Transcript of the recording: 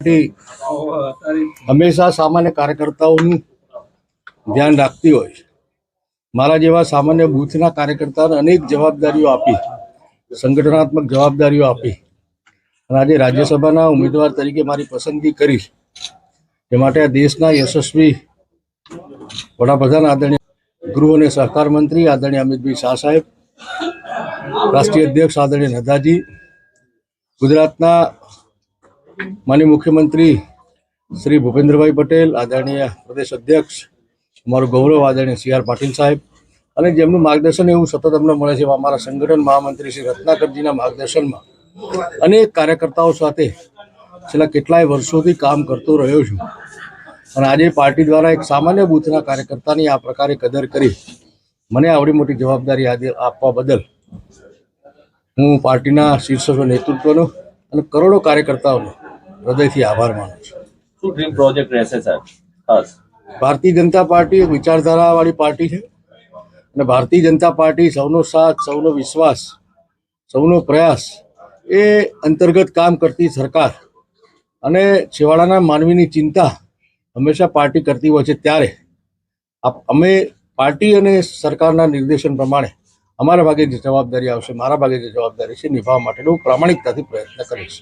Party હંમેશા સામાન્ય કાર્યકર્તાઓનું ધ્યાન રાખતી હોય મારા જેવા સામાન્ય બૂથના કાર્યકર્તાને અનેક જવાબદારીઓ આપી, સંગઠનાત્મક જવાબદારીઓ આપી અને આજે રાજ્યસભાના ઉમેદવાર તરીકે મારી પસંદગી કરી એ માટે આ દેશના યશસ્વી વડાપ્રધાન આદરણીય ગૃહ અને સહકાર મંત્રી આદરણીય અમિતભાઈ શાહ સાહેબ, રાષ્ટ્રીય અધ્યક્ષ આદરણીય નડ્ડાજી ગુજરાતના માનનીય મુખ્યમંત્રી શ્રી ભૂપેન્દ્રભાઈ પટેલ આદરણીય પ્રદેશ અધ્યક્ષ અમારું ગૌરવ આદરણીય સી આર પાટીલ સાહેબ અને જેમનું માર્ગદર્શન એવું સતત અમને મળે છે, અમારા સંગઠન મહામંત્રી શ્રી રત્નાકરજીના માર્ગદર્શનમાં. અનેક કાર્યકર્તાઓ સાથે છેલ્લા કેટલાય વર્ષોથી કામ કરતો રહ્યો છું. અને આજે પાર્ટી દ્વારા એક સામાન્ય બૂથના કાર્યકર્તાની આ પ્રકારે કદર કરી મને આવડી મોટી જવાબદારી આપવા બદલ હું પાર્ટીના શીર્ષ નેતૃત્વનો અને કરોડો કાર્યકર્તાઓનો હૃદયથી આભાર માનું છું. શું ડ્રીમ પ્રોજેક્ટ રહેશે સાહેબ? ખાસ. ભારતીય જનતા પાર્ટી એક વિચારધારાવાળી પાર્ટી છે. અને ભારતીય જનતા પાર્ટી સૌનો સાથ સૌનો વિશ્વાસ સૌનો પ્રયાસ એ અંતર્ગત કામ કરતી સરકાર અને છેવાડાના માનવીની ચિંતા હંમેશા પાર્ટી કરતી હોય છે ત્યારે. અમે પાર્ટી અને સરકારના નિર્દેશન પ્રમાણે અમારા ભાગે જે જવાબદારી આવશે મારા ભાગે જે જવાબદારી છે નિભાવવા માટેનો હું પ્રામાણિકતાથી પ્રયત્ન કરીશ.